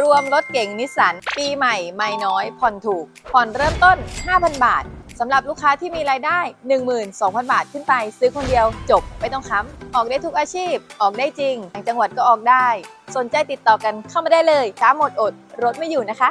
รวมรถเก๋งนิสสันปีใหม่ไม่น้อยผ่อนถูก ผ่อนเริ่มต้น 5,000 บาทสำหรับลูกค้าที่มีรายได้ 12,000 บาทขึ้นไป ซื้อคนเดียวจบไม่ต้องค้ำออกได้ทุกอาชีพ ออกได้จริงต่างจังหวัดก็ออกได้ สนใจติดต่อกันเข้ามาได้เลยช้าหมดอด รถไม่อยู่นะคะ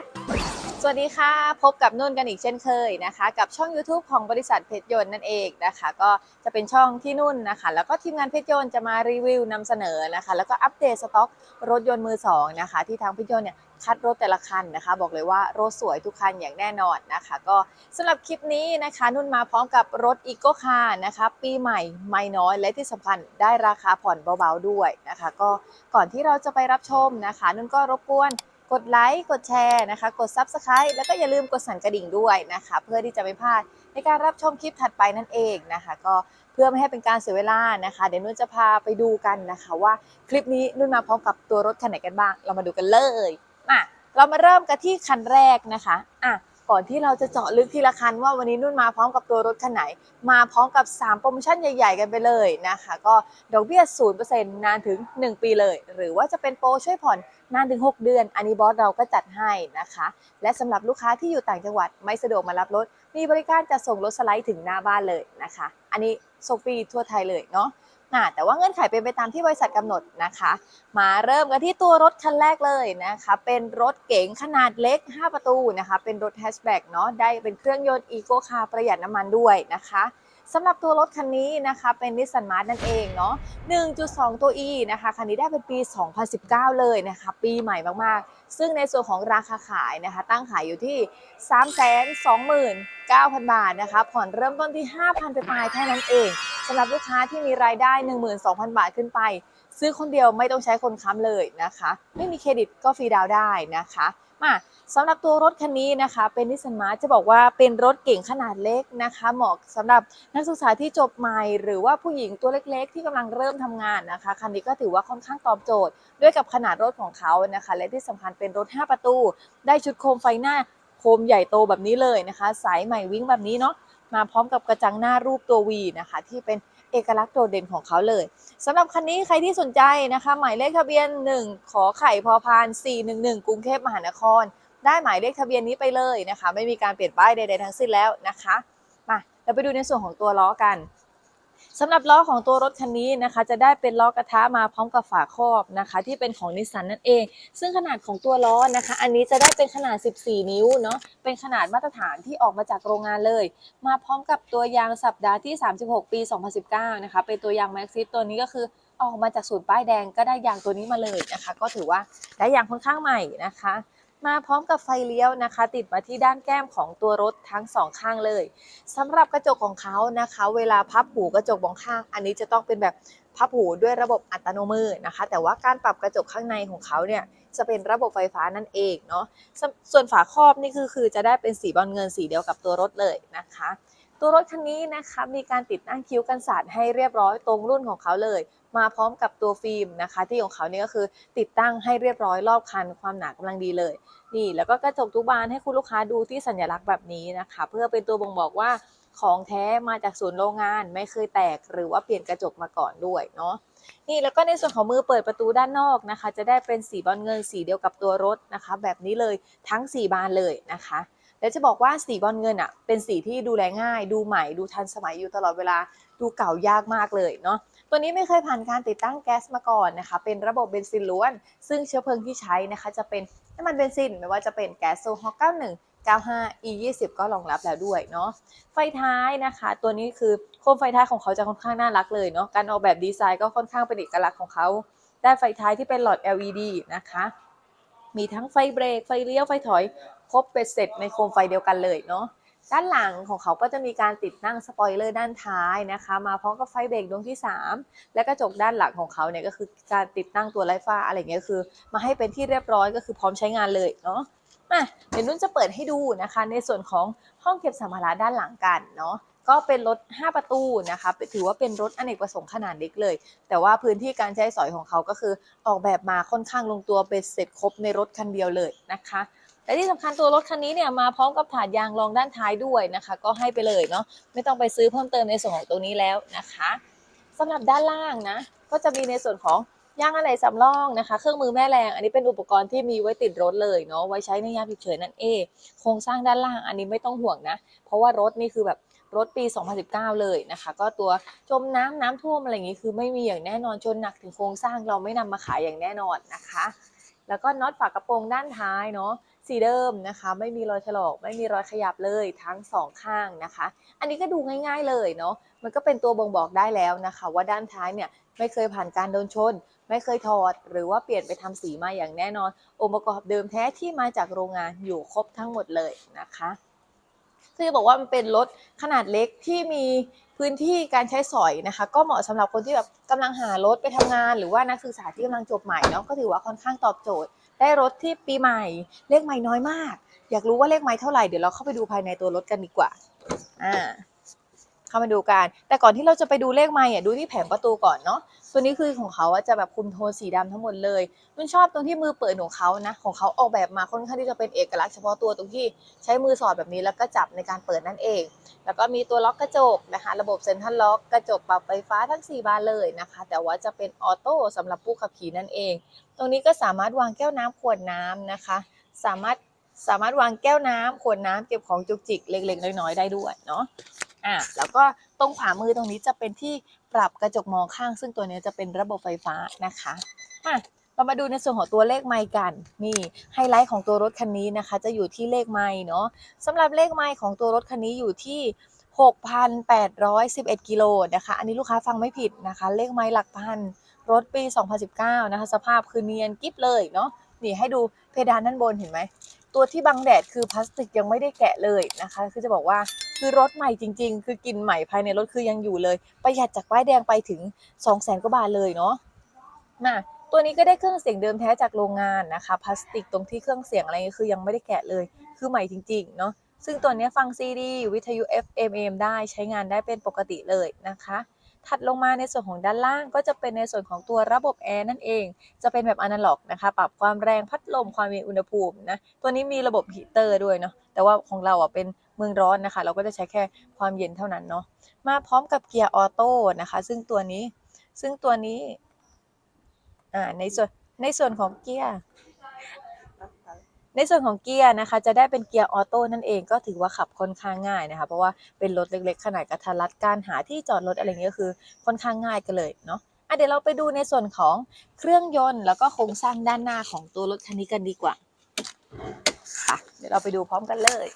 สวัสดีค่ะ พบกับนุ่นกันอีกเช่นเคยนะคะ กับช่อง YouTube ของบริษัทเพชรยนต์นั่นเองนะคะ ก็จะเป็นช่องที่นุ่นนะคะ แล้วก็ทีมงานเพชรยนต์จะมารีวิวนำเสนอนะคะ แล้วก็อัปเดตสต็อกรถยนต์มือสองนะคะ ที่ทางเพชรยนต์เนี่ยคัดรถแต่ละคันนะคะ บอกเลยว่ารถสวยทุกคันอย่างแน่นอนนะคะ ก็สำหรับคลิปนี้นะคะ นุ่นมาพร้อมกับรถอีโกคาร์นะคะ ปีใหม่ไม่น้อยและที่สำคัญได้ราคาผ่อนเบาๆด้วยนะคะ ก็ก่อนที่เราจะไปรับชมนะคะ นุ่นก็รบกวน กดไลค์กดแชร์นะคะ กด Subscribe แล้วก็อย่าลืมกดสั่นกระดิ่งด้วยนะคะ เพื่อที่จะไม่พลาดในการรับชมคลิปถัดไปนั่นเองนะคะ ก็เพื่อไม่ให้เป็นการเสียเวลานะคะ เดี๋ยวนุ่นจะพาไปดูกันนะคะ ว่าคลิปนี้นุ่นมาพร้อมกับตัวรถคันไหนกันบ้าง เรามาดูกันเลยอะเรามาเริ่มกันที่คันแรกนะคะอะ ก่อนที่เราจะเจาะลึกทีละคันว่าวันนี้นุ่นมาพร้อมกับตัวรถคันไหน มาพร้อมกับ 3 โปรโมชั่นใหญ่ ๆ กันไปเลยนะคะ ก็ดอกเบี้ย 0%นานถึง 1 ปีเลย หรือว่าจะเป็นโปรช่วยผ่อนนานถึง 6 เดือน อันนี้บอสเราก็จัดให้นะคะ และสำหรับลูกค้าที่อยู่ต่างจังหวัดไม่สะดวกมารับรถ มีบริการจะส่งรถสไลด์ถึงหน้าบ้านเลยนะคะ อันนี้ส่งฟรีทั่วไทยเลยเนาะ แต่ว่าเงื่อนไขเป็นไปตามที่บริษัทกำหนดนะคะ มาเริ่มกันที่ตัวรถคันแรกเลยนะคะ เป็นรถเก๋งขนาดเล็ก 5 ประตูนะคะ เป็นรถแฮชแบ็กเนาะ ได้เป็นเครื่องยนต์อีโคคาร์ประหยัดน้ำมันด้วยนะคะ สำหรับตัวรถคันนี้นะคะเป็นนิสสันมาร์นั่นเองเนาะ 1.2 ตัว E นะคะคันนี้ได้เป็นปี 2019 เลยนะคะ ปีใหม่มากๆ ซึ่งในส่วนของราคาขายนะคะ ตั้งขายอยู่ที่ 329,000 บาทนะคะ ผ่อนเริ่มต้นที่ 5,000ไปปลายแค่นั้นเองสำหรับลูกค้าที่มีรายได้ 12,000 บาทขึ้นไป ซื้อคนเดียวไม่ต้องใช้คนค้ำเลยนะคะ ไม่มีเครดิตก็ฟรีดาวได้นะคะมา สำหรับตัวรถคันนี้นะคะเป็นนิสสันมาจะบอกว่าเป็นรถเก่งขนาดเล็กนะคะเหมาะสำหรับนักศึกษาที่จบใหม่ หรือว่าผู้หญิงตัวเล็กๆ ที่กำลังเริ่มทำงานนะคะคันนี้ก็ถือว่าค่อนข้างตอบโจทย์ ด้วยกับขนาดรถของเขานะคะ และที่สำคัญเป็นรถ 5 ประตู ได้ชุดโคมไฟหน้าโคมใหญ่โตแบบนี้เลยนะคะ สายใหม่วิ่งแบบนี้เนาะมาพร้อมกับกระจังหน้ารูปตัววีนะคะ ที่เป็นเอกลักษณ์โดดเด่นของเขาเลยสำหรับคันนี้ใครที่สนใจนะคะ หมายเลขทะเบียน 1 ขอไข่พอพาน411 กรุงเทพมหานคร ได้หมายเลขทะเบียนนี้ไปเลยนะคะ ไม่มีการเปลี่ยนป้ายใดๆทั้งสิ้นแล้วนะคะมาเราไปดูในส่วนของตัวล้อกันสำหรับล้อของตัวรถคันนี้นะคะ จะได้เป็นล้อกระทะมาพร้อมกับฝาครอบนะคะ ที่เป็นของนิสสันนั่นเอง ซึ่งขนาดของตัวล้อนะคะ อันนี้จะได้เป็นขนาด 14 นิ้วเนาะเป็นขนาดมาตรฐานที่ออกมาจากโรงงานเลย มาพร้อมกับตัวยางสัปดาห์ที่ 36 ปี 2019 นะคะ เป็นตัวยางแม็กซิสตัวนี้ก็คือออกมาจากศูนย์ป้ายแดงก็ได้ยางตัวนี้มาเลยนะคะ ก็ถือว่าได้ยางค่อนข้างใหม่นะคะ มาพร้อมกับไฟเลี้ยวนะคะ ติดมาที่ด้านแก้มของตัวรถทั้งสองข้างเลยสำหรับกระจกของเขานะคะ เวลาพับหูกระจกมองข้าง อันนี้จะต้องเป็นแบบพับหูด้วยระบบอัตโนมือนะคะ แต่ว่าการปรับกระจกข้างในของเขาเนี่ยจะเป็นระบบไฟฟ้านั่นเองเนาะสส่วนฝาครอบนี่คือคือจะได้เป็นสีบอลเงินสีเดียวกับตัวรถเลยนะคะ ตัวรถคันนี้นะคะมีการติดตั้งคิ้วกันสาดให้เรียบร้อยตรงรุ่นของเขาเลย มาพร้อมกับตัวฟิล์มนะคะ ที่ของเขาเนี่ยก็คือติดตั้งให้เรียบร้อยรอบคันความหนากำลังดีเลย นี่ แล้วก็กระจกทุกบานให้คุณลูกค้าดูที่สัญลักษณ์แบบนี้นะคะ เพื่อเป็นตัวบ่งบอกว่าของแท้มาจากศูนย์โรงงานไม่เคยแตกหรือว่าเปลี่ยนกระจกมาก่อนด้วยเนาะนี่แล้วก็ในส่วนของมือเปิดประตูด้านนอกนะคะ จะได้เป็นสีบอลเงินสีเดียวกับตัวรถนะคะ แบบนี้เลยทั้ง 4 บานเลยนะคะ และจะบอกว่าสีบอลเงินอะเป็นสีที่ดูแลง่าย ดูใหม่ดูทันสมัยอยู่ตลอดเวลาดูเก่ายากมากเลยเนาะตัวนี้ไม่เคยผ่านการติดตั้งแก๊สมาก่อนนะคะ เป็นระบบเบนซินล้วน ซึ่งเชื้อเพลิงที่ใช้นะคะ จะเป็นน้ำมันเบนซินไม่ว่าจะเป็นแก๊สโซฮอล์91 95 E 20ก็รองรับแล้วด้วยเนาะไฟท้ายนะคะ ตัวนี้คือโคมไฟท้ายของเขาจะค่อนข้างน่ารักเลยเนาะการออกแบบดีไซน์ก็ค่อนข้างเป็นเอกลักษณ์ของเขาได้ไฟท้ายที่เป็นหลอด LED นะคะ มีทั้งไฟเบรกไฟเลี้ยวไฟถอย ครบเป็นเสร็จในโคมไฟเดียวกันเลยเนาะด้านหลังของเขาก็จะมีการติดตั้งสปอยเลอร์ด้านท้ายนะคะ มาพร้อมกับไฟเบรกดวงที่ 3 และกระจกด้านหลังของเขาเนี่ยก็คือการติดตั้งตัวไร้ฟ้าอะไรเงี้ยคือ มาให้เป็นที่เรียบร้อยก็คือพร้อมใช้งานเลยเนาะอะเดี๋ยวนุ่นจะเปิดให้ดูนะคะ ในส่วนของห้องเก็บสัมภาระด้านหลังกันเนาะก็เป็นรถ 5 ประตูนะคะ ถือว่าเป็นรถอเนกประสงค์ขนาดเล็กเลย แต่ว่าพื้นที่การใช้สอยของเขาก็คือออกแบบมาค่อนข้างลงตัวเป็นเสร็จครบในรถคันเดียวเลยนะคะ และที่สำคัญตัวรถคันนี้เนี่ยมาพร้อมกับถาดยางรองด้านท้ายด้วยนะคะ ก็ให้ไปเลยเนาะไม่ต้องไปซื้อเพิ่มเติมในส่วนของตัวนี้แล้วนะคะสำหรับด้านล่างนะก็จะมีในส่วนของยางอะไรสำรองนะคะ เครื่องมือแม่แรง อันนี้เป็นอุปกรณ์ที่มีไว้ติดรถเลยเนาะไว้ใช้ในยามฉุกเฉินนั่นเองโครงสร้างด้านล่างอันนี้ไม่ต้องห่วงนะ เพราะว่ารถนี่คือแบบรถปี 2019 เลยนะคะ ก็ตัวจมน้ำน้ำท่วมอะไรอย่างนี้คือไม่มีอย่างแน่นอนจนหนักถึงโครงสร้างเราไม่นำมาขายอย่างแน่นอนนะคะ แล้วก็น็อตฝากระโปรงด้านท้ายเนาะ สีเดิมนะคะ ไม่มีรอยถลอก ไม่มีรอยขยับเลยทั้งสองข้างนะคะ อันนี้ก็ดูง่าย ๆเลยเนาะมันก็เป็นตัวบ่งบอกได้แล้วนะคะ ว่าด้านท้ายเนี่ยไม่เคยผ่านการโดนชน ไม่เคยถอด หรือว่าเปลี่ยนไปทำสีมาอย่างแน่นอน องค์ประกอบเดิมแท้ที่มาจากโรงงานอยู่ครบทั้งหมดเลยนะคะคือจะบอกว่ามันเป็นรถขนาดเล็กที่มีพื้นที่การใช้สอยนะคะ ก็เหมาะสำหรับคนที่แบบกำลังหารถไปทำงาน หรือว่านักศึกษาที่กำลังจบใหม่เนาะก็ถือว่าค่อนข้างตอบโจทย์ ได้รถที่ปีใหม่ เลขใหม่น้อยมาก อยากรู้ว่าเลขไม้เท่าไหร่เดี๋ยวเราเข้าไปดูภายในตัวรถกันดีกว่าอ่า เข้ามาดูกัน แต่ก่อนที่เราจะไปดูเลขไม้อะดูที่แผงประตูก่อนเนาะตัวนี้คือของเขาจะแบบคุมโทนสีดำทั้งหมดเลยมันชอบตรงที่มือเปิดของเขานะของเขาออกแบบมาค่อนข้างที่จะเป็นเอกลักษณ์เฉพาะตัวตรงที่ใช้มือสอดแบบนี้แล้วก็จับในการเปิดนั่นเอง แล้วก็มีตัวล็อกกระจกนะคะ ระบบเซ็นทรัลล็อกกระจกปรับไฟฟ้าทั้ง 4 บานเลยนะคะ แต่ว่าจะเป็นออโต้สำหรับผู้ขับขี่นั่นเอง ตรงนี้ก็สามารถวางแก้วน้ำขวดน้ำนะคะ สามารถสามารถวางแก้วน้ำขวดน้ำเก็บของจุกจิกเล็กๆ น้อยๆ ได้ด้วยเนาะ อะแล้วก็ตรงขวามือตรงนี้จะเป็นที่ปรับกระจกมองข้าง ซึ่งตัวนี้จะเป็นระบบไฟฟ้านะคะอะเรามาดูในส่วนของตัวเลขไมค์กัน นี่ไฮไลท์ของตัวรถคันนี้นะคะ จะอยู่ที่เลขไมค์เนาะสำหรับเลขไมค์ของตัวรถคันนี้อยู่ที่ 6,811 กิโลนะคะ อันนี้ลูกค้าฟังไม่ผิดนะคะ เลขไมล์หลักพัน รถปี 2019 นะคะ สภาพคือเนียนกิ๊บเลยเนาะ นี่ให้ดูเพดานด้านบนเห็นไหม ตัวที่บังแดดคือพลาสติกยังไม่ได้แกะเลยนะคะ คือจะบอกว่า คือรถใหม่จริง ๆ คือกลิ่นใหม่ภายในรถคือยังอยู่เลย ประหยัดจากป้ายแดงไปถึง2 0 0แสนกว่าบาทเลยเนาะมาตัวนี้ก็ได้เครื่องเสียงเดิมแท้จากโรงงานนะคะพลาสติกตรงที่เครื่องเสียงอะไรคือยังไม่ได้แกะเลย คือใหม่จริงๆเนาะซึ่งตัวนี้ฟังซีดีวิทยุ FM AM ได้ใช้งานได้เป็นปกติเลยนะคะ ถัดลงมาในส่วนของด้านล่างก็จะเป็นในส่วนของตัวระบบแอร์นั่นเอง จะเป็นแบบอนาล็อกนะคะ ปรับความแรงพัดลมความเย็นอุณหภูมินะ ตัวนี้มีระบบฮีเตอร์ด้วยเนาะ แต่ว่าของเราอะเป็นเมืองร้อนนะคะ เราก็จะใช้แค่ความเย็นเท่านั้นเนาะ มาพร้อมกับเกียร์ออโต้นะคะ ซึ่งตัวนี้ ซึ่งตัวนี้ อ่า ในส่วน ในส่วนของเกียร์ ในส่วนของเกียร์นะคะ จะได้เป็นเกียร์ออโต้นั่นเองก็ถือว่าขับค่อนข้างง่ายนะคะ เพราะว่าเป็นรถเล็กๆ ขนาดกระทัดรัดการหาที่จอดรถอะไรเงี้ยก็คือค่อนข้างง่ายกันเลยเนาะะเดี๋ยวเราไปดูในส่วนของเครื่องยนต์แล้วก็โครงสร้างด้านหน้าของตัวรถคันนี้กันดีกว่าค่ะเดี๋ยวเราไปดูพร้อมกันเลย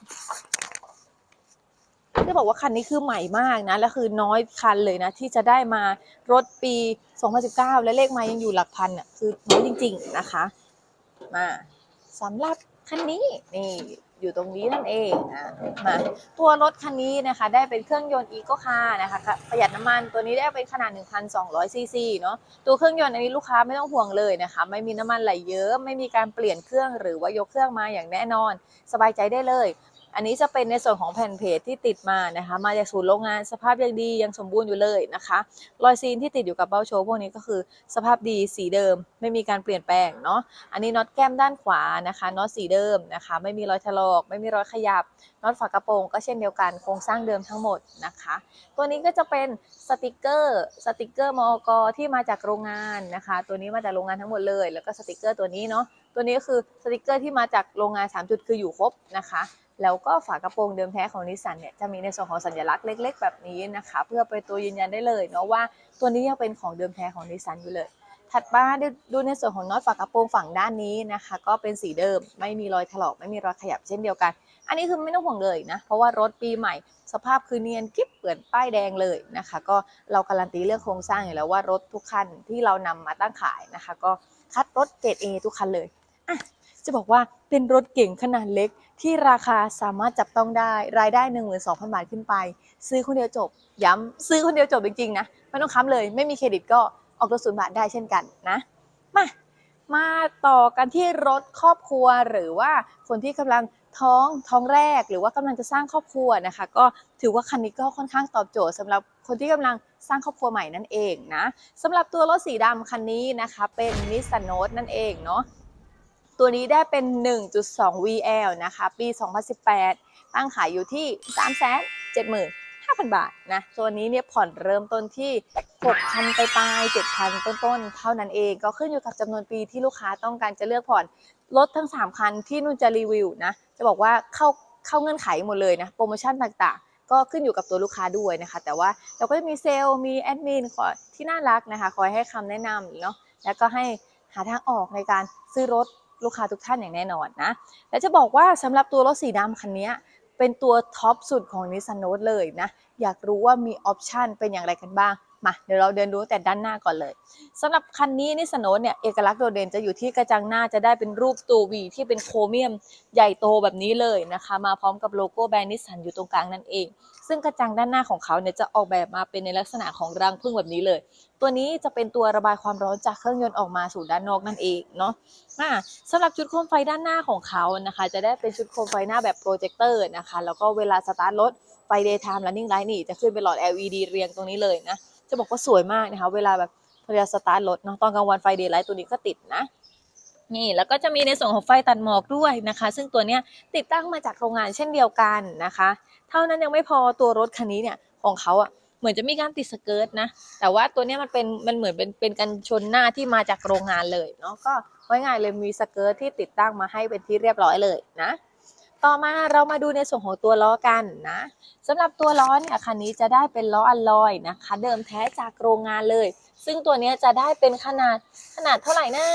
จะบอกว่าคันนี้คือใหม่มากนะและคือน้อยคันเลยนะ ที่จะได้มารถปี 2019 และเลขมายังอยู่หลักพันอะคือน้อยจริง ๆนะคะ มาสำหรับ คันนี้นี่อยู่ตรงนี้นั่นเองนะมาตัวรถคันนี้นะคะ ได้เป็นเครื่องยนต์อีโคคาร์นะคะประหยัดน้ำมันตัวนี้ได้เป็นขนาด 1,200ซีซีเนาะตัวเครื่องยนต์อันนี้ลูกค้าไม่ต้องห่วงเลยนะคะ ไม่มีน้ำมันไหลเยอะไม่มีการเปลี่ยนเครื่องหรือว่ายกเครื่องมาอย่างแน่นอน สบายใจได้เลย อันนี้จะเป็นในส่วนของแผ่นเพจที่ติดมานะคะ มาจากศูนย์โรงงานสภาพยังดียังสมบูรณ์อยู่เลยนะคะ รอยซีนที่ติดอยู่กับเบ้าโชว์พวกนี้ก็คือสภาพดีสีเดิม ไม่มีการเปลี่ยนแปลงเนาะอันนี้น็อตแก้มด้านขวานะคะน็อตสีเดิมนะคะ ไม่มีรอยถลอก ไม่มีรอยขยับน็อตฝากระโปรงก็เช่นเดียวกันโครงสร้างเดิมทั้งหมดนะคะ ตัวนี้ก็จะเป็นสติกเกอร์สติกเกอร์มอกที่มาจากโรงงานนะคะ ตัวนี้มาจากโรงงานทั้งหมดเลย แล้วก็สติกเกอร์ตัวนี้เนาะตัวนี้ก็คือสติกเกอร์ที่มาจากโรงงาน 3 จุดคืออยู่ครบนะคะ แล้วก็ฝากระโปรงเดิมแท้ของนิสสันเนี่ยจะมีในส่วนของสัญลักษณ์เล็ก ๆ แบบนี้นะคะ เพื่อเป็นตัวยืนยันได้เลยเนาะว่าตัวนี้ยังเป็นของเดิมแท้ของนิสสันอยู่เลย ถัดมาดูในส่วนของน็อตฝากระโปรงฝั่งด้านนี้นะคะ ก็เป็นสีเดิมไม่มีรอยถลอกไม่มีรอยขยับเช่นเดียวกัน อันนี้คือไม่ต้องห่วงเลยนะเพราะว่ารถปีใหม่ สภาพคือเนียนกิ๊บเปือนป้ายแดงเลยนะคะ ก็เราการันตีเรื่องโครงสร้างอยู่แล้วว่ารถทุกคันที่เรานำมาตั้งขายนะคะ ก็คัดรถเกรด A ทุกคันเลยอะจะบอกว่าเป็นรถเก่งขนาดเล็ก ที่ราคาสามารถจับต้องได้ รายได้ 12,000 บาทขึ้นไป ซื้อคนเดียวจบ ย้ำซื้อคนเดียวจบจริงๆนะไม่ต้องค้ำเลย ไม่มีเครดิตก็ออกรถศูนย์บาทได้เช่นกันนะมามาต่อกันที่รถครอบครัวหรือว่าคนที่กำลังท้องท้องแรกหรือว่ากำลังจะสร้างครอบครัวนะคะ ก็ถือว่าคันนี้ก็ค่อนข้างตอบโจทย์สำหรับคนที่กำลังสร้างครอบครัวใหม่นั่นเองนะสำหรับตัวรถสีดำคันนี้นะคะ เป็นนิสสันโนตนั่นเองเนาะ ตัวนี้ได้เป็น 1.2 VL นะคะ ปี 2018 ตั้งขายอยู่ที่ 375,000 บาทนะตัวนี้เนี่ยผ่อนเริ่มต้นที่ 6,000ไปปลาย7,000 ต้นๆ เท่านั้นเอง ก็ขึ้นอยู่กับจำนวนปีที่ลูกค้าต้องการจะเลือกผ่อนรถทั้ง 3 คันที่นุ่นจะรีวิวนะ จะบอกว่าเข้าเข้าเงื่อนไขหมดเลยนะ โปรโมชั่นต่างๆ ก็ขึ้นอยู่กับตัวลูกค้าด้วยนะคะ แต่ว่าเราก็จะมีเซลล์มีแอดมินคอยที่น่ารักนะคะ คอยให้คำแนะนำเนาะแล้วก็ให้หาทางออกในการซื้อรถ ลูกค้าทุกท่านอย่างแน่นอนนะ และจะบอกว่าสำหรับตัวรถสีดำคันนี้เป็นตัวท็อปสุดของนิสสันโนตเลยนะ อยากรู้ว่ามีออปชันเป็นอย่างไรกันบ้าง มาเดี๋ยวเราเดินดูแต่ด้านหน้าก่อนเลยสำหรับคันนี้นิสสันโนเนี่ยเอกลักษณ์โดดเด่นจะอยู่ที่กระจังหน้าจะได้เป็นรูปตัววีที่เป็นโครเมียมใหญ่โตแบบนี้เลยนะคะ มาพร้อมกับโลโก้แบรนด์นิสสันอยู่ตรงกลางนั่นเอง ซึ่งกระจังด้านหน้าของเขาเนี่ยจะออกแบบมาเป็นในลักษณะของรังผึ้งแบบนี้เลย ตัวนี้จะเป็นตัวระบายความร้อนจากเครื่องยนต์ออกมาสู่ด้านนอกนั่นเองเนาะอ่าสำหรับชุดโคมไฟด้านหน้าของเขานะคะ จะได้เป็นชุดโคมไฟหน้าแบบโปรเจคเตอร์นะคะแล้วก็เวลาสตาร์ทรถไฟ daytime running light นี่จะขึ้นเป็นหลอด LED เรียงตรงนี้เลยนะ จะบอกว่าสวยมากนะคะ เวลาแบบเวลาสตาร์ทรถเนาะตอนกลางวันไฟ daylight ตัวนี้ก็ติดนะนี่แล้วก็จะมีในส่วนของไฟตัดหมอกด้วยนะคะ ซึ่งตัวเนี้ยติดตั้งมาจากโรงงานเช่นเดียวกันนะคะ เท่านั้นยังไม่พอตัวรถคันนี้เนี่ยของเขาอะเหมือนจะมีการติดสเกิร์ตนะ แต่ว่าตัวเนี้ยมันเป็นมันเหมือนเป็นเป็นกันชนหน้าที่มาจากโรงงานเลยเนาะก็ไว้ง่ายเลยมีสเกิร์ตที่ติดตั้งมาให้เป็นที่เรียบร้อยเลยนะ ต่อมาเรามาดูในส่วนของตัวล้อกันนะสำหรับตัวล้อเนี่ยคันนี้จะได้เป็นล้ออัลลอยนะคะ เดิมแท้จากโรงงานเลย ซึ่งตัวเนี้ยจะได้เป็นขนาดขนาดเท่าไหร่นะ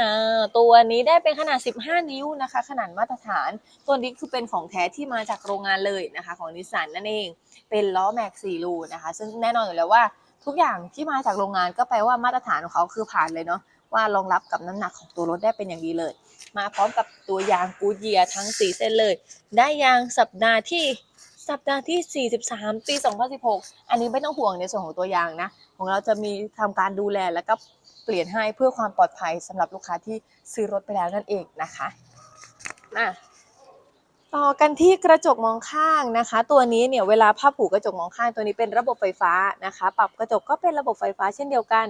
อ่าตัวนี้ได้เป็นขนาด 15 นิ้วนะคะ ขนาดมาตรฐาน ตัวนี้คือเป็นของแท้ที่มาจากโรงงานเลยนะคะ ของนิสสันนั่นเองเป็นล้อแม็ก4รูนะคะ ซึ่งแน่นอนอยู่แล้วว่าทุกอย่างที่มาจากโรงงานก็แปลว่ามาตรฐานของเขาคือผ่านเลยเนาะว่ารองรับกับน้ำหนักของตัวรถได้เป็นอย่างดีเลย มาพร้อมกับตัวยางกูเยียทั้ง 4 เส้นเลย ได้ยางสัปดาห์ที่สัปดาห์ที่ 43 ปี 2016 อันนี้ไม่ต้องห่วงในส่วนของตัวยางนะ ของเราจะมีทำการดูแลแล้วก็เปลี่ยนให้เพื่อความปลอดภัยสำหรับลูกค้าที่ซื้อรถไปแล้วนั่นเองนะคะอะต่อกันที่กระจกมองข้างนะคะ ตัวนี้เนี่ยเวลาพับผูกกระจกมองข้างตัวนี้เป็นระบบไฟฟ้านะคะ ปรับกระจกก็เป็นระบบไฟฟ้าเช่นเดียวกัน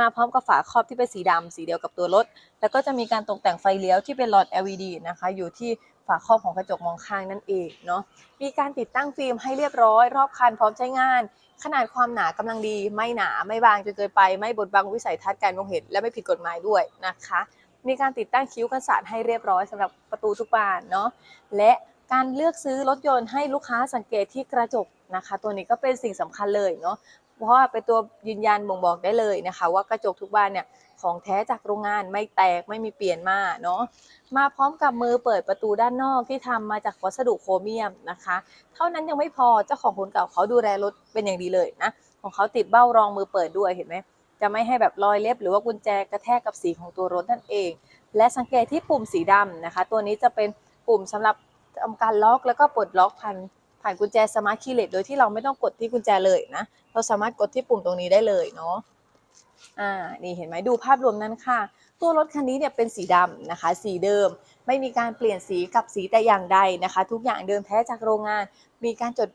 มาพร้อมกับฝาครอบที่เป็นสีดำสีเดียวกับตัวรถ แล้วก็จะมีการตกแต่งไฟเลี้ยวที่เป็นหลอด LED นะคะ อยู่ที่ฝาครอบของกระจกมองข้างนั่นเองเนาะ มีการติดตั้งฟิล์มให้เรียบร้อย รอบคันพร้อมใช้งาน ขนาดความหนากำลังดี ไม่หนาไม่บางจนเกินไป ไม่บดบังวิสัยทัศน์การมองเห็น และไม่ผิดกฎหมายด้วยนะคะ มีการติดตั้งคิ้วกันสาดให้เรียบร้อยสำหรับประตูทุกบานเนาะ และการเลือกซื้อรถยนต์ให้ลูกค้าสังเกตที่กระจกนะคะ ตัวนี้ก็เป็นสิ่งสำคัญเลยเนาะ เพราะว่าเป็นตัวยืนยันบ่งบอกได้เลยนะคะ ว่ากระจกทุกบานเนี่ยของแท้จากโรงงานไม่แตกไม่มีเปลี่ยนมาเนาะมาพร้อมกับมือเปิดประตูด้านนอกที่ทำมาจากวัสดุโครเมียมนะคะ เท่านั้นยังไม่พอเจ้าของคนเก่าเขาดูแลรถเป็นอย่างดีเลยนะของเขาติดเบ้ารองมือเปิดด้วยเห็นไหมจะไม่ให้แบบรอยเล็บหรือว่ากุญแจกระแทกกับสีของตัวรถนั่นเอง และสังเกตที่ปุ่มสีดำนะคะ ตัวนี้จะเป็นปุ่มสำหรับทำการล็อกแล้วก็ปลดล็อกผ่าน ผ่านกุญแจสมาร์ทคีย์เลสโดยที่เราไม่ต้องกดที่กุญแจเลยนะ เราสามารถกดที่ปุ่มตรงนี้ได้เลยเนาะอ่านี่เห็นไหมดูภาพรวมนั้นค่ะ ตัวรถคันนี้เนี่ยเป็นสีดำนะคะ สีเดิม ไม่มีการเปลี่ยนสีกับสีแต่อย่างใดนะคะ ทุกอย่างเดิมแท้จากโรงงาน มีการจด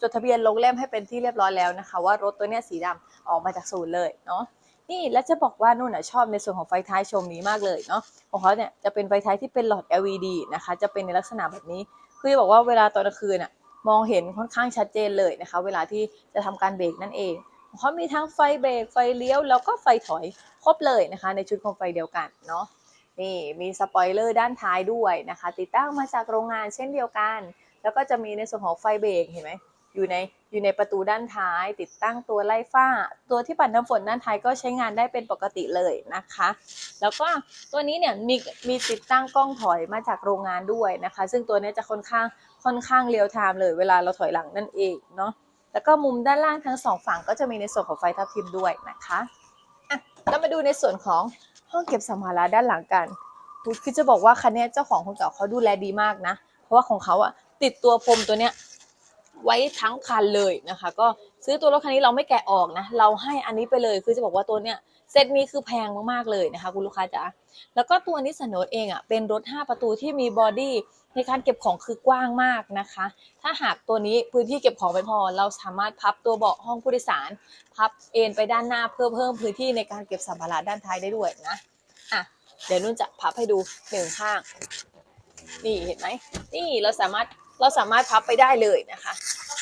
จดทะเบียนลงเล่มให้เป็นที่เรียบร้อยแล้วนะคะ ว่ารถตัวเนี้ยสีดำออกมาจากศูนย์เลยเนาะนี่แล้วจะบอกว่านุ่นน่ะชอบในส่วนของไฟท้ายชมนี้มากเลยเนาะของเขาเนี่ยจะเป็นไฟท้ายที่เป็นหลอด LED นะคะ จะเป็นในลักษณะแบบนี้ คือจะบอกว่าเวลาตอนกลางคืนอะ มองเห็นค่อนข้างชัดเจนเลยนะคะ เวลาที่จะทำการเบรกนั่นเองของเขามีทั้งไฟเบรกไฟเลี้ยวแล้วก็ไฟถอยครบเลยนะคะ ในชุดโคมไฟเดียวกันเนาะนี่มีสปอยเลอร์ด้านท้ายด้วยนะคะ ติดตั้งมาจากโรงงานเช่นเดียวกัน แล้วก็จะมีในส่วนของไฟเบรกเห็นไหม อยู่ในอยู่ในประตูด้านท้าย ติดตั้งตัวไล่ฝ้า ตัวที่ปัดน้ำฝนด้านท้ายก็ใช้งานได้เป็นปกติเลยนะคะ แล้วก็ตัวนี้เนี่ยมีมีติดตั้งกล้องถอยมาจากโรงงานด้วยนะคะ ซึ่งตัวนี้จะค่อนข้างค่อนข้างเรียลไทม์เลยเวลาเราถอยหลังนั่นเองเนาะแล้วก็มุมด้านล่างทั้งสองฝั่งก็จะมีในส่วนของไฟทับทิมด้วยนะคะอะแล้วมาดูในส่วนของห้องเก็บสัมภาระด้านหลังกันคือจะบอกว่าคันนี้เจ้าของคนเก่าเขาดูแลดีมากนะ เพราะว่าของเขาอะติดตัวพรมตัวเนี้ย ไว้ทั้งคันเลยนะคะ ก็ซื้อตัวรถคันนี้เราไม่แกะออกนะ เราให้อันนี้ไปเลยคือจะบอกว่าตัวเนี้ยเซตนี้คือแพงมากๆเลยนะคะ คุณลูกค้าจ๋าแล้วก็ตัวนิสสันโนตเองอะเป็นรถ 5 ประตูที่มีบอดี้ในการเก็บของคือกว้างมากนะคะ ถ้าหากตัวนี้พื้นที่เก็บของไม่พอ เราสามารถพับตัวเบาะห้องผู้โดยสาร พับเอ็นไปด้านหน้าเพื่อเพิ่มพื้นที่ในการเก็บสัมภาระด้านท้ายได้ด้วยนะอะเดี๋ยวนุ่นจะพับให้ดูหนึ่งข้าง นี่เห็นไหมนี่เราสามารถ เราสามารถพับไปได้เลยนะคะ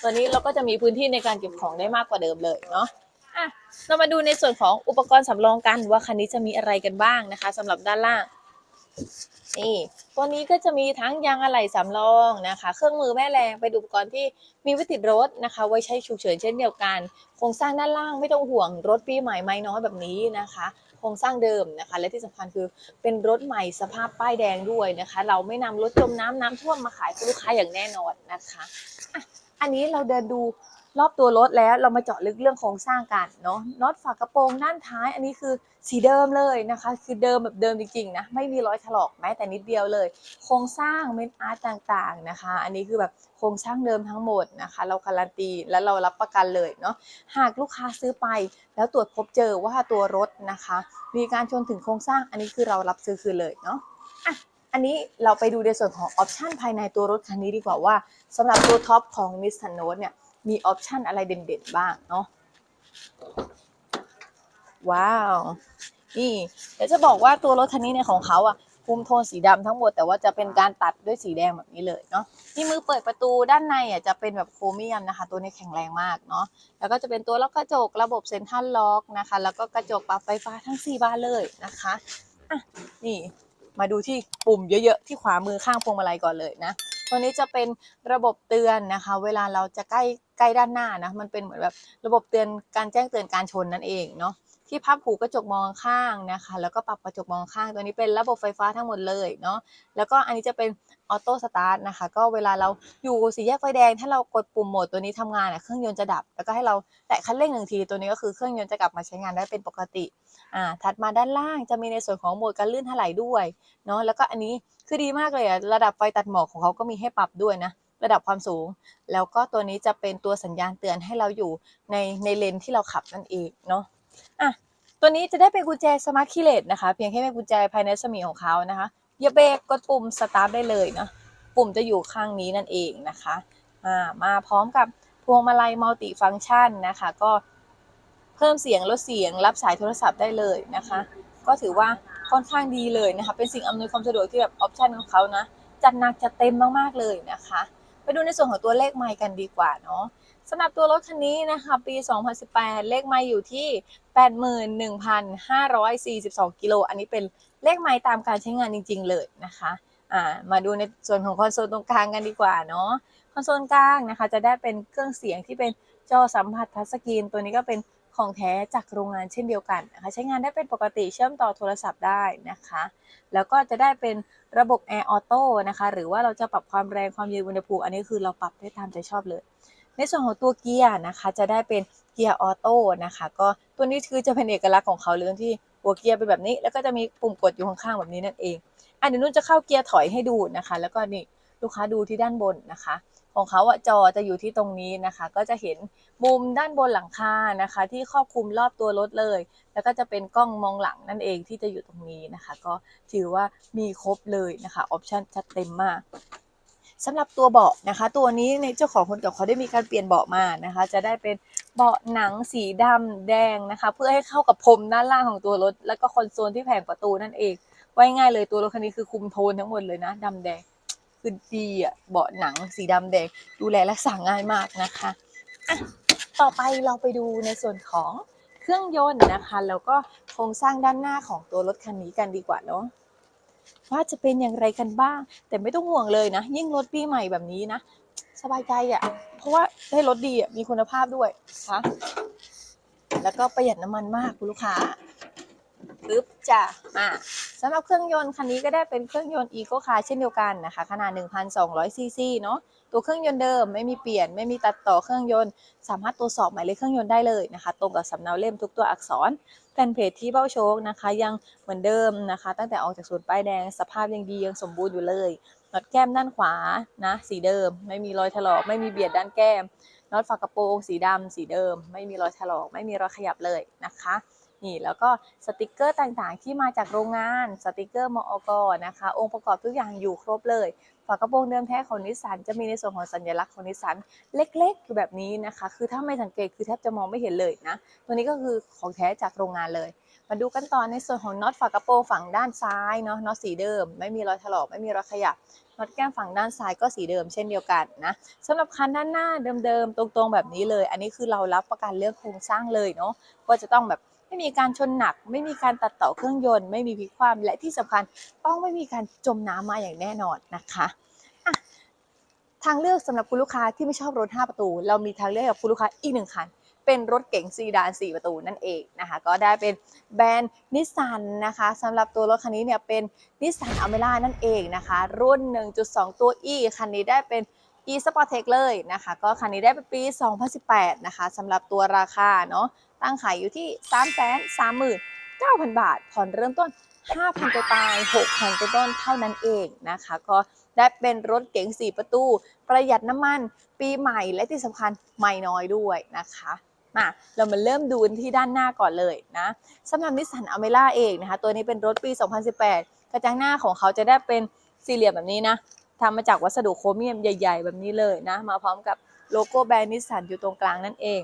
ตัวนี้เราก็จะมีพื้นที่ในการเก็บของได้มากกว่าเดิมเลยเนาะอะเรามาดูในส่วนของอุปกรณ์สำรองกันว่าคันนี้จะมีอะไรกันบ้างนะคะสำหรับด้านล่างนี่ตัวนี้ก็จะมีทั้งยางอะไหล่สำรองนะคะ เครื่องมือแม่แรงเป็นอุปกรณ์ที่มีวิติดรถนะคะ ไว้ใช้ฉุกเฉินเช่นเดียวกัน โครงสร้างด้านล่างไม่ต้องห่วงรถปีใหม่ไม่น้อยแบบนี้นะคะ ครงสร้างเดิมนะคะ และที่สำคัญคือเป็นรถใหม่สภาพป้ายแดงด้วยนะคะ เราไม่นำรถจมน้ำน้ำท่วมมาขายให้ลูกค้าอย่างแน่นอนนะคะอะอันนี้เราเดินดู รอบตัวรถแล้วเรามาเจาะลึกเรื่องโครงสร้างกันเนาะน็อตฝากระโปรงด้านท้าย อันนี้คือสีเดิมเลยนะคะ คือเดิมแบบเดิมจริงๆนะไม่มีรอยถลอกแม้แต่นิดเดียวเลย โครงสร้างเม็ดอาร์ตต่างๆนะคะ อันนี้คือแบบโครงสร้างเดิมทั้งหมดนะคะ เราการันตีและเรารับประกันเลยเนาะหากลูกค้าซื้อไป แล้วตรวจพบเจอว่าตัวรถนะคะ มีการชนถึงโครงสร้างอันนี้คือเรารับซื้อคืนเลยเนาะอะอันนี้เราไปดูในส่วนของออปชันภายในตัวรถคันนี้ดีกว่าว่าสำหรับตัวท็อปของ Nissan Note เนี่ย มีออปชันอะไรเด่นๆบ้างเนาะว้าว นี่เดี๋ยวจะบอกว่าตัวรถคันนี้เนี่ยของเขาอะคุมโทนสีดำทั้งหมดแต่ว่าจะเป็นการตัดด้วยสีแดงแบบนี้เลยเนาะที่มือเปิดประตูด้านในอะจะเป็นแบบโครเมียมนะคะ ตัวนี้แข็งแรงมากเนาะแล้วก็จะเป็นตัวล็อกกระจกระบบเซ็นทรัลล็อกนะคะ แล้วก็กระจกปรับไฟฟ้าทั้ง 4 บานเลยนะคะอะนี่มาดูที่ปุ่มเยอะๆ ที่ขวามือข้างพวงมาลัยก่อนเลยนะ ตัวนี้จะเป็นระบบเตือนนะคะ เวลาเราจะใกล้ใกล้ด้านหน้านะมันเป็นเหมือนแบบระบบเตือนการแจ้งเตือนการชนนั่นเองเนาะ ที่พับหูกระจกมองข้างนะคะ แล้วก็ปรับกระจกมองข้าง ตัวนี้เป็นระบบไฟฟ้าทั้งหมดเลยเนาะ แล้วก็อันนี้จะเป็นออโต้สตาร์ทนะคะ ก็เวลาเราอยู่สี่แยกไฟแดง ถ้าเรากดปุ่มโหมดตัวนี้ทำงานอะเครื่องยนต์จะดับ แล้วก็ให้เราแตะคันเร่งหนึ่งที ตัวนี้ก็คือเครื่องยนต์จะกลับมาใช้งานได้เป็นปกติ อ่า ถัดมาด้านล่างจะมีในส่วนของโหมดการลื่นถลายด้วยเนาะ แล้วก็อันนี้คือดีมากเลยอะ ระดับไฟตัดหมอกของเขาก็มีให้ปรับด้วยนะระดับความสูง แล้วก็ตัวนี้จะเป็นตัวสัญญาณเตือนให้เราอยู่ในในเลนที่เราขับนั่นเองเนาะ อะตัวนี้จะได้เป็นกุญแจสมาร์ทคีเลตนะคะ เพียงแค่เป็นกุญแจภายในสมีของเขานะคะเหอย่าเบรกกดปุ่มสตาร์ทได้เลยเนาะปุ่มจะอยู่ข้างนี้นั่นเองนะคะอ่ามาพร้อมกับพวงมาลัยมัลติฟังก์ชันนะคะ ก็เพิ่มเสียงลดเสียงรับสายโทรศัพท์ได้เลยนะคะ ก็ถือว่าค่อนข้างดีเลยนะคะ เป็นสิ่งอำนวยความสะดวกที่แบบออปชันของเขานะจัดหนักจัดเต็มมากๆเลยนะคะ ไปดูในส่วนของตัวเลขไมค์กันดีกว่าเนาะสำหรับตัวรถคันนี้นะคะปี 2018 เลขไมค์อยู่ที่ 81,542 กิโล อันนี้เป็นเลขไมล์ตามการใช้งานจริง ๆ เลยนะคะอ่ามาดูในส่วนของคอนโซลตรงกลางกันดีกว่าเนาะคอนโซลกลางนะคะจะได้เป็นเครื่องเสียงที่เป็นจอสัมผัสทัชสกรีน ตัวนี้ก็เป็นของแท้จากโรงงานเช่นเดียวกันนะคะใช้งานได้เป็นปกติเชื่อมต่อโทรศัพท์ได้นะคะ แล้วก็จะได้เป็น ระบบแอร์ออโต้นะคะหรือว่าเราจะปรับความแรงความเย็นอุณหภูมิอันนี้คือเราปรับได้ตามใจชอบเลย ในส่วนของตัวเกียร์นะคะจะได้เป็นเกียร์ออโต้นะคะก็ตัวนี้คือจะเป็นเอกลักษณ์ของเขาเรื่องที่หัวเกียร์เป็นแบบนี้ แล้วก็จะมีปุ่มกดอยู่ข้างๆแบบนี้นั่นเองอันนี้นุ่นจะเข้าเกียร์ถอยให้ดูนะคะ แล้วก็นี่ลูกค้าดูที่ด้านบนนะคะ ของเขาอะจอจะอยู่ที่ตรงนี้นะคะ ก็จะเห็นมุมด้านบนหลังคานะคะ ที่ครอบคลุมรอบตัวรถเลย แล้วก็จะเป็นกล้องมองหลังนั่นเองที่จะอยู่ตรงนี้นะคะ ก็ถือว่ามีครบเลยนะคะออปชันชัดเต็มมากสำหรับตัวเบาะนะคะ ตัวนี้ในเจ้าของคนเก่าเขาได้มีการเปลี่ยนเบาะมานะคะ จะได้เป็นเบาะหนังสีดำแดงนะคะ เพื่อให้เข้ากับพรมด้านล่างของตัวรถ แล้วก็คอนโซลที่แผงประตูนั่นเองไว้ง่ายเลยตัวรถคันนี้คือคุมโทนทั้งหมดเลยนะดำแดง คือดีอะเบาะหนังสีดำแดง ดูแลรักษาง่ายมากนะคะอะต่อไปเราไปดูในส่วนของเครื่องยนต์นะคะ แล้วก็โครงสร้างด้านหน้าของตัวรถคันนี้กันดีกว่าเนาะว่าจะเป็นอย่างไรกันบ้าง แต่ไม่ต้องห่วงเลยนะ ยิ่งรถปีใหม่แบบนี้นะ สบายใจอะ่ะ เพราะว่าได้รถดีอะ่ะมีคุณภาพด้วยนะคะแล้วก็ประหยัดน้ำมันมากคุณลูกค้า ปึ๊บจ้ะอะสำหรับเครื่องยนต์คันนี้ก็ได้เป็นเครื่องยนต์ Eco Car เช่นเดียวกันนะคะ ขนาด 1,200 ซีซีเนาะตัวเครื่องยนต์เดิมไม่มีเปลี่ยน ไม่มีตัดต่อเครื่องยนต์ สามารถตรวจสอบหมายเลขเครื่องยนต์ได้เลยนะคะ ตรงกับสำเนาเล่มทุกตัวอักษรแผ่นเพจที่เบ้าโชคนะคะ ยังเหมือนเดิมนะคะ ตั้งแต่ออกจากศูนย์ป้ายแดงสภาพยังดียังสมบูรณ์อยู่เลยน็อตแก้มด้านขวานะสีเดิม ไม่มีรอยถลอกไม่มีเบียดด้านแก้มน็อตฝากระโปรงสีดำสีเดิม ไม่มีรอยถลอกไม่มีรอยขยับเลยนะคะ นี่แล้วก็สติกเกอร์ต่างๆ ที่มาจากโรงงานสติกเกอร์มอกนะคะ องค์ประกอบทุกอย่างอยู่ครบเลยฝากระโปรงเดิมแท้ของนิสสันจะมีในส่วนของสัญลักษณ์ของนิสสันเล็กๆอยู่แบบนี้นะคะ คือถ้าไม่สังเกตคือแทบจะมองไม่เห็นเลยนะ ตัวนี้ก็คือของแท้จากโรงงานเลย มาดูกันต่อในส่วนของน็อตฝากระโปรงฝั่งด้านซ้ายเนาะน็อตสีเดิม ไม่มีรอยถลอกไม่มีรอยขยับน็อตแก้มฝั่งด้านซ้ายก็สีเดิมเช่นเดียวกันนะสำหรับคันด้านหน้าเดิมๆตรงๆแบบนี้เลย อันนี้คือเรารับประกันเรื่องโครงสร้างเลยเนาะว่าจะต้องแบบ ไม่มีการชนหนัก ไม่มีการตัดต่อเครื่องยนต์ ไม่มีพลิกคว่ำและที่สำคัญต้องไม่มีการจมน้ำมาอย่างแน่นอนนะคะะทางเลือกสำหรับคุณลูกค้าที่ไม่ชอบรถ 5 ประตู เรามีทางเลือกกับคุณลูกค้าอีกหนึ่งคัน เป็นรถเก๋งซีดาน 4 ประตูนั่นเองนะคะก็ได้เป็นแบรนด์นิสสันนะคะสำหรับตัวรถคันนี้เนี่ยเป็นนิสสันอเมร่านั่นเองนะคะรุ่น 1.2 ตัว E คันนี้ได้เป็น e Sportec เลยนะคะก็คันนี้ได้เป็นปี 2018 นะคะสำหรับตัวราคาเนาะ ตั้งขายอยู่ที่ 339,000 บาท ผ่อนเริ่มต้น 5,000ตัวตาย6,000ตัวต้นเท่านั้นเองนะคะ ก็ได้เป็นรถเก๋ง 4 ประตู ประหยัดน้ำมัน ปีใหม่และที่สำคัญไม่น้อยด้วยนะคะมาเรามาเริ่มดูที่ด้านหน้าก่อนเลยนะสำหรับนิสสันอเมร่าเองนะคะ ตัวนี้เป็นรถปี 2018 กระจังหน้าของเขาจะได้เป็นสี่เหลี่ยมแบบนี้นะทำมาจากวัสดุโครเมียมใหญ่ ๆ แบบนี้เลยนะ มาพร้อมกับโลโก้แบรนด์นิสสันอยู่ตรงกลางนั่นเอง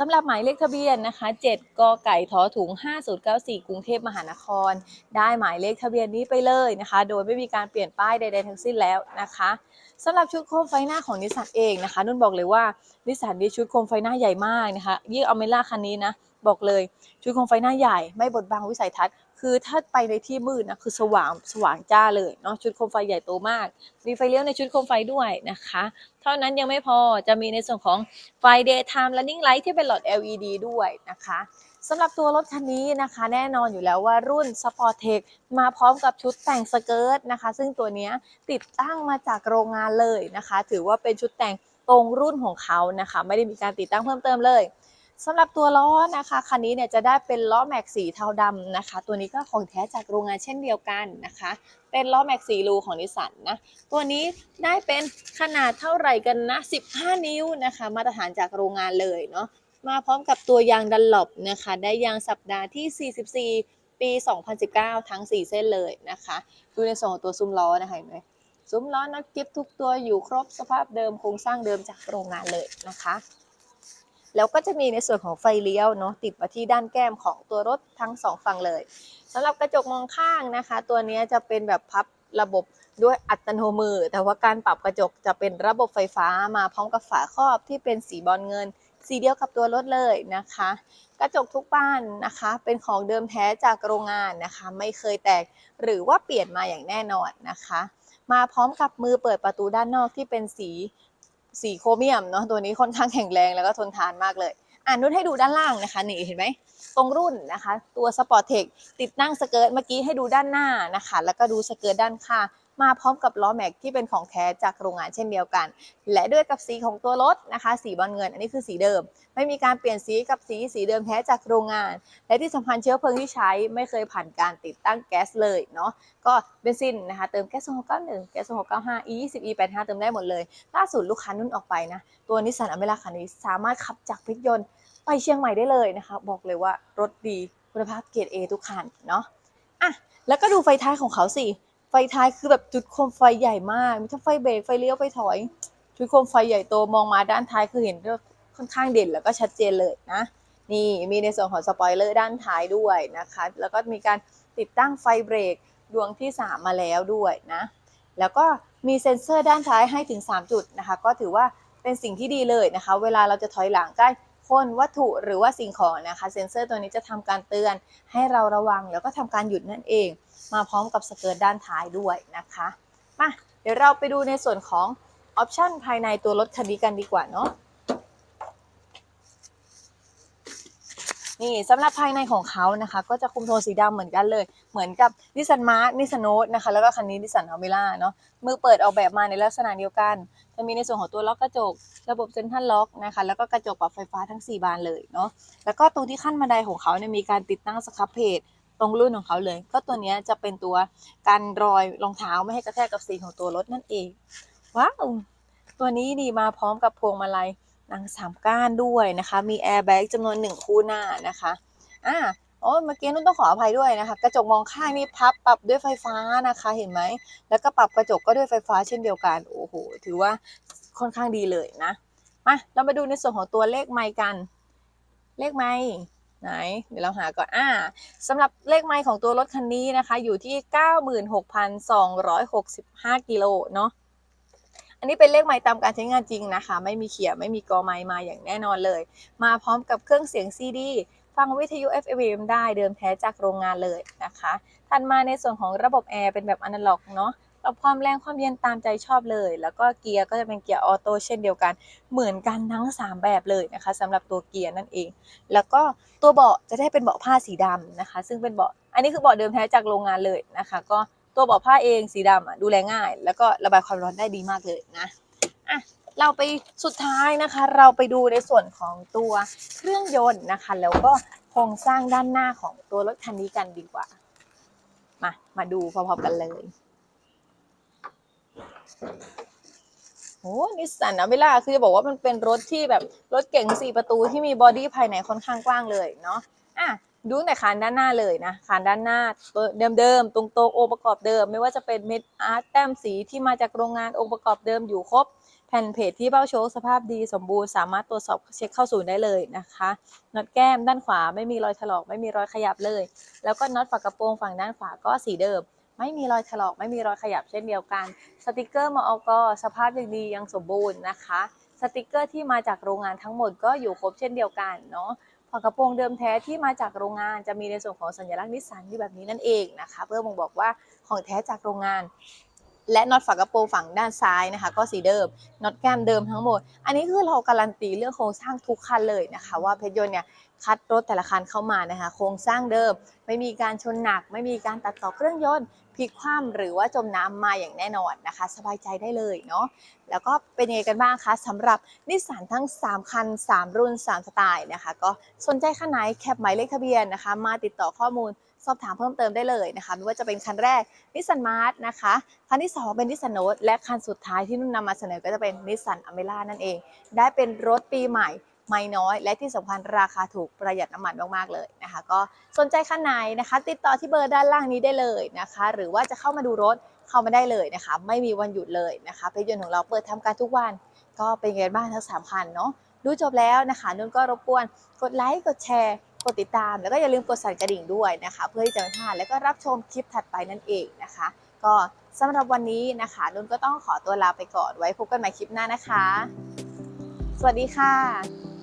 สำหรับหมายเลขทะเบียนนะคะ 7กไก่ทอถุง 5094 กรุงเทพมหานคร ได้หมายเลขทะเบียนนี้ไปเลยนะคะ โดยไม่มีการเปลี่ยนป้ายใดๆทั้งสิ้นแล้วนะคะสำหรับชุดโคมไฟหน้าของนิสสันเองนะคะนุ่นบอกเลยว่านิสสันมีชุดโคมไฟหน้าใหญ่มากนะคะยิ่งเอาเมล่าคันนี้นะบอกเลยชุดโคมไฟหน้าใหญ่ไม่บดบังวิสัยทัศน์ คือถ้าไปในที่มืดนะคือสว่างสว่างจ้าเลยเนาะชุดโคมไฟใหญ่โตมาก มีไฟเลี้ยวในชุดโคมไฟด้วยนะคะ เท่านั้นยังไม่พอจะมีในส่วนของไฟ daytime running light ที่เป็นหลอด LED ด้วยนะคะสำหรับตัวรถคันนี้นะคะ แน่นอนอยู่แล้วว่ารุ่น Sportec มาพร้อมกับชุดแต่งสเกิร์ตนะคะ ซึ่งตัวนี้ติดตั้งมาจากโรงงานเลยนะคะ ถือว่าเป็นชุดแต่งตรงรุ่นของเขานะคะ ไม่ได้มีการติดตั้งเพิ่มเติมเลย สำหรับตัวล้อนะคะคันนี้เนี่ยจะได้เป็นล้อแม็กสีเทาดำนะคะ ตัวนี้ก็ของแท้จากโรงงานเช่นเดียวกันนะคะ เป็นล้อแม็กสีรูของนิสสันนะตัวนี้ได้เป็นขนาดเท่าไหร่กันนะ 15 นิ้วนะคะ มาตรฐานจากโรงงานเลยเนาะมาพร้อมกับตัวยางดันหลบนะคะ ได้ยางสัปดาห์ที่ 44 ปี 2019 ทั้ง 4 เส้นเลยนะคะ ดูในส่วนของตัวซุ้มล้อนะคะเห็นไหมซุ้มล้อน็อตกิฟทุกตัวอยู่ครบสภาพเดิมโครงสร้างเดิมจากโรงงานเลยนะคะ แล้วก็จะมีในส่วนของไฟเลี้ยวเนาะติดมาที่ด้านแก้มของตัวรถทั้งสองฝั่งเลยสำหรับกระจกมองข้างนะคะ ตัวนี้จะเป็นแบบพับระบบด้วยอัตโนมือ แต่ว่าการปรับกระจกจะเป็นระบบไฟฟ้ามาพร้อมกับฝาครอบที่เป็นสีบอลเงิน สีเดียวกับตัวรถเลยนะคะ กระจกทุกบานนะคะ เป็นของเดิมแท้จากโรงงานนะคะ ไม่เคยแตกหรือว่าเปลี่ยนมาอย่างแน่นอนนะคะ มาพร้อมกับมือเปิดประตูด้านนอกที่เป็นสี สีโครเมียมเนาะตัวนี้ค่อนข้างแข็งแรงแล้วก็ทนทานมากเลย อ่านุ่นให้ดูด้านล่างนะคะนี่เห็นไหมตรงรุ่นนะคะ ตัวสปอร์ตเทคติดนั่งสเกิร์ตเมื่อกี้ให้ดูด้านหน้านะคะ แล้วก็ดูสเกิร์ตด้านข้าง มาพร้อมกับล้อแม็กที่เป็นของแท้จากโรงงานเช่นเดียวกัน และด้วยกับสีของตัวรถนะคะ สีบอลเงิน อันนี้คือสีเดิม ไม่มีการเปลี่ยนสีกับสีสีเดิมแท้จากโรงงาน และที่สำคัญเชื้อเพลิงที่ใช้ไม่เคยผ่านการติดตั้งแก๊สเลยเนาะก็เบนซินนะคะเติมแก๊ส691แก๊ส695 E20 E85 เติมได้หมดเลย ล่าสุดลูกค้านุ่นออกไปนะตัวนิสสันอเมราคันนี้สามารถขับจากพชรยนต์ไปเชียงใหม่ได้เลยนะคะ บอกเลยว่ารถดีคุณภาพเกรด A ทุกคันเนาะอะแล้วก็ดูไฟท้ายของเขาสิ ไฟท้ายคือแบบจุดโคมไฟใหญ่มาก มีทั้งไฟเบรกไฟเลี้ยวไฟถอย จุดโคมไฟใหญ่โตมองมาด้านท้ายคือเห็นค่อนข้างเด่นแล้วก็ชัดเจนเลยนะ นี่มีในส่วนของสปอยเลอร์ด้านท้ายด้วยนะคะ แล้วก็มีการติดตั้งไฟเบรกดวงที่ 3 มาแล้วด้วยนะ แล้วก็มีเซ็นเซอร์ด้านท้ายให้ถึง 3 จุดนะคะ ก็ถือว่าเป็นสิ่งที่ดีเลยนะคะ เวลาเราจะถอยหลังใกล้ คนวัตถุหรือว่าสิ่งของนะคะเซ็นเซอร์ตัวนี้จะทำการเตือนให้เราระวังแล้วก็ทำการหยุดนั่นเอง มาพร้อมกับสเกิร์ตด้านท้ายด้วยนะคะมาเดี๋ยวเราไปดูในส่วนของออปชันภายในตัวรถคันนี้กันดีกว่าเนาะ นี่สำหรับภายในของเขานะคะ ก็จะคุมโทนสีดำเหมือนกันเลย เหมือนกับนิสันมาร์นิสันโนตนะคะแล้วก็คันนี้นิสันอเมร่าเนาะมือเปิดออกแบบมาในลักษณะเดียวกัน จะมีในส่วนของตัวล็อกกระจก ระบบเซ็นทรัลล็อกนะคะแล้วก็กระจกปรับไฟฟ้าทั้ง 4 บานเลยเนาะแล้วก็ตรงที่ขั้นบันไดของเขาเนี่ยมีการติดตั้งสครับเพจตรงรุ่นของเขาเลย ก็ตัวนี้จะเป็นตัวกันรอยรองเท้าไม่ให้กระแทกกับสีของตัวรถนั่นเองว้าวตัวนี้ดีมาพร้อมกับพวงมาลัย หนังสามก้านด้วยนะคะ มีแอร์แบ็กจำนวนหนึ่งคู่หน้านะคะอ่าโอ้เมื่อกี้นุ่นต้องขออภัยด้วยนะคะ กระจกมองข้างนี่พับปรับด้วยไฟฟ้านะคะ เห็นไหม แล้วก็ปรับกระจกก็ด้วยไฟฟ้าเช่นเดียวกัน โอ้โห ถือว่าค่อนข้างดีเลยนะ มา เรามาดูในส่วนของตัวเลขไมค์กัน เลขไมค์ไหน เดี๋ยวเราหาก่อน อ่าสำหรับเลขไมล์ของตัวรถคันนี้นะคะ อยู่ที่ 96,265 กิโลเนาะ อันนี้เป็นเลขไมล์ตามการใช้งานจริงนะคะ ไม่มีเขียไม่มีกอไมล์มาอย่างแน่นอนเลย มาพร้อมกับเครื่องเสียง CD ฟังวิทยุ FM ได้เดิมแท้จากโรงงานเลยนะคะถัดมาในส่วนของระบบแอร์เป็นแบบอนาล็อกเนาะปรับความแรงความเย็นตามใจชอบเลย แล้วก็เกียร์ก็จะเป็นเกียร์ออโต้เช่นเดียวกัน เหมือนกันทั้ง 3 แบบเลยนะคะสำหรับตัวเกียร์นั่นเอง แล้วก็ตัวเบาะจะได้เป็นเบาะผ้าสีดำนะคะ ซึ่งเป็นเบาะอันนี้คือเบาะเดิมแท้จากโรงงานเลยนะคะ ก็ ตัวเบาะผ้าเองสีดำอะดูแลง่าย แล้วก็ระบายความร้อนได้ดีมากเลยนะอะเราไปสุดท้ายนะคะ เราไปดูในส่วนของตัวเครื่องยนต์นะคะ แล้วก็โครงสร้างด้านหน้าของตัวรถคันนี้กันดีกว่า มามาดูพร้อมๆกันเลยโอ้นิสสันอเมล่าคือจะบอกว่ามันเป็นรถที่แบบรถเก๋งสี่ประตูที่มีบอดี้ภายในค่อนข้างกว้างเลยเนาะอะ ดูแต่คานด้านหน้าเลยนะคานด้านหน้าเดิมๆตรงโตะองค์ประกอบเดิม ไม่ว่าจะเป็นเม็ดอาร์ตแต้มสีที่มาจากโรงงานองค์ประกอบเดิมอยู่ครบ แผ่นเพจที่เบ้าโชคสภาพดีสมบูรณ์สามารถตรวจสอบเช็คเข้าศูนย์ได้เลยนะคะน็อตแก้มด้านขวาไม่มีรอยถลอกไม่มีรอยขยับเลย แล้วก็น็อตฝากระโปรงฝั่งด้านขวาก็สีเดิม ไม่มีรอยถลอกไม่มีรอยขยับเช่นเดียวกัน สติกเกอร์มอกสภาพยังดียังสมบูรณ์นะคะ สติกเกอร์ที่มาจากโรงงานทั้งหมดก็อยู่ครบเช่นเดียวกันเนาะ ฝากระโปรงเดิมแท้ที่มาจากโรงงานจะมีในส่วนของสัญลักษณ์นิสสันที่แบบนี้นั่นเองนะคะ เพื่อบ่งบอกว่าของแท้จากโรงงาน และน็อตฝากระโปรงฝั่งด้านซ้ายนะคะ ก็สีเดิมน็อตแก้มเดิมทั้งหมด อันนี้คือเราการันตีเรื่องโครงสร้างทุกคันเลยนะคะ ว่าเพชรยนต์เนี่ยคัดรถแต่ละคันเข้ามานะคะ โครงสร้างเดิม ไม่มีการชนหนัก ไม่มีการตัดต่อเครื่องยนต์ พลิกคว่ำหรือว่าจมน้ำมาอย่างแน่นอนนะคะ สบายใจได้เลยเนาะแล้วก็เป็นยังไงกันบ้างคะสำหรับนิสสันทั้ง 3 คัน 3 รุ่น 3 สไตล์นะคะ ก็สนใจคันไหนแคปหมายเลขทะเบียนนะคะ มาติดต่อข้อมูลสอบถามเพิ่มเติมได้เลยนะคะไม่ว่าจะเป็นคันแรกนิสสันมาร์นะคะคันที่ 2 เป็นนิสสันโนตและคันสุดท้ายที่นุ่นนำมาเสนอก็จะเป็นนิสสันอเมร่านั่นเอง ได้เป็นรถปีใหม่ ไม่น้อย และที่สำคัญราคาถูกประหยัดน้ำมันมากๆเลยนะคะ ก็สนใจคันไหนนะคะ ติดต่อที่เบอร์ด้านล่างนี้ได้เลยนะคะ หรือว่าจะเข้ามาดูรถเข้ามาได้เลยนะคะ ไม่มีวันหยุดเลยนะคะเพจยนต์ของเราเปิดทำการทุกวัน ก็เป็นไงบ้างทั้งสามคันเนาะดูจบแล้วนะคะนุ่นก็รบกวนกดไลค์กดแชร์กดติดตาม แล้วก็อย่าลืมกดสั่นกระดิ่งด้วยนะคะ เพื่อที่จะไม่พลาดแล้วก็รับชมคลิปถัดไปนั่นเองนะคะ ก็สำหรับวันนี้นะคะ นุ่นก็ต้องขอตัวลาไปก่อนไว้พบกันใหม่คลิปหน้านะคะ สวัสดีค่ะ